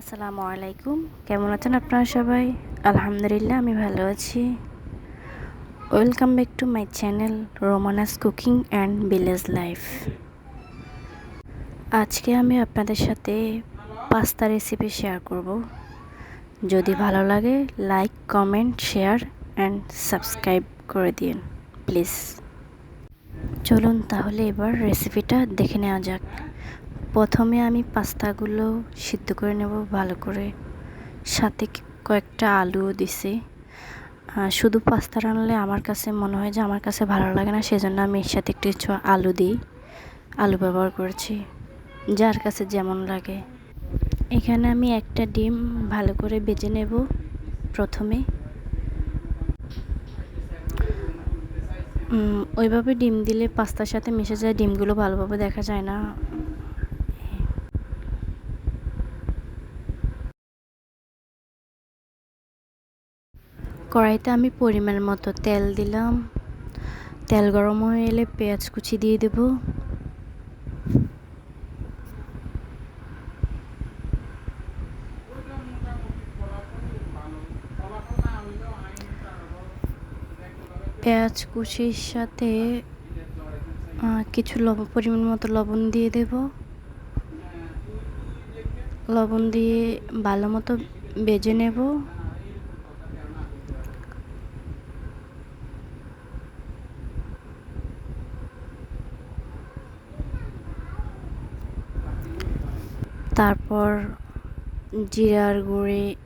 আসসালামু আলাইকুম। কেমন আছেন আপনারা সবাই? আলহামদুলিল্লাহ, আমি ভালো আছি। Welcome back to my channel Romana's cooking and village life আজকে আমি আপনাদের সাথে পাস্তা রেসিপি শেয়ার করব। যদি ভালো লাগে like comment share and subscribe করে দিন প্লিজ চলুন তাহলে এবার রেসিপিটা দেখে নেওয়া যাক। প্রথমে আমি পাস্তাগুলো সিদ্ধ করে নেব ভালো করে। সাথে কয়েকটা আলুও দিছি। শুধু পাস্তা রান্নালে আমার কাছে মনে হয় যে আমার কাছে ভালো লাগে না, সেজন্য আমি এর সাথে একটু কিছু আলু দিই, আলু ব্যবহার করেছি, যার কাছে যেমন লাগে। এখানে আমি একটা ডিম ভালো করে বেজে নেব প্রথমে। ওইভাবে ডিম দিলে পাস্তার সাথে মিশে যায়, ডিমগুলো ভালোভাবে দেখা যায় না। কড়াইতে আমি পরিমাণ মতো তেল দিলাম। তেল গরম হয়ে এলে পেঁয়াজ কুচি দিয়ে দেব। পেঁয়াজ কুচির সাথে কিছু লবণ পরিমাণ মতো লবণ দিয়ে দেব। লবণ দিয়ে ভালো মতো বেজে নেব। তারপর জিরার গুঁড়ি,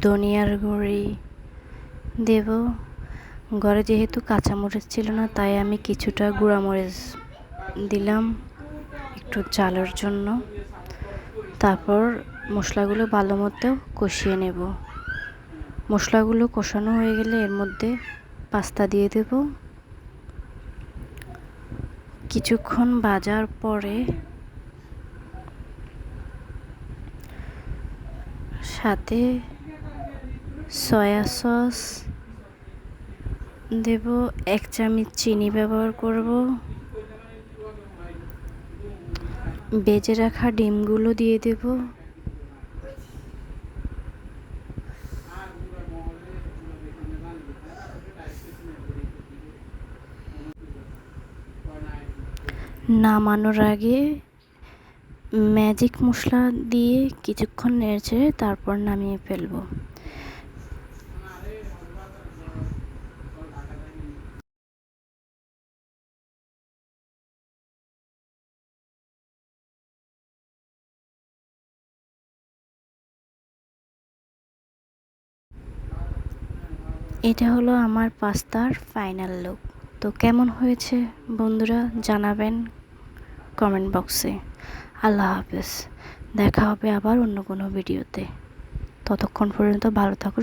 ধনিয়ার গুঁড়ি দেব। ঘরে যেহেতু কাঁচামরিচ ছিল না, তাই আমি কিছুটা গুঁড়ামরিচ দিলাম একটু চালের জন্য। তারপর মশলাগুলো ভালো মতো কষিয়ে নেব। মশলাগুলো কষানো হয়ে গেলে এর মধ্যে পাস্তা দিয়ে দেব। কিছুক্ষণ বাজার পরে সাথে সয়া সস দেব, এক চামচ চিনি ব্যবহার করব। বেজে রাখা ডিমগুলো দিয়ে দেব। নামানোর আগে ম্যাজিক মশলা দিয়ে কিছুক্ষণ নেড়ে তারপর নামিয়ে ফেলব। এটা হলো আমার পাস্তার ফাইনাল লুক। তো কেমন হয়েছে বন্ধুরা জানাবেন কমেন্ট বক্সে। আল্লাহ হাফেজ। দেখা হবে আবার অন্য কোনো ভিডিওতে। ততক্ষণ পর্যন্ত ভালো থাকুন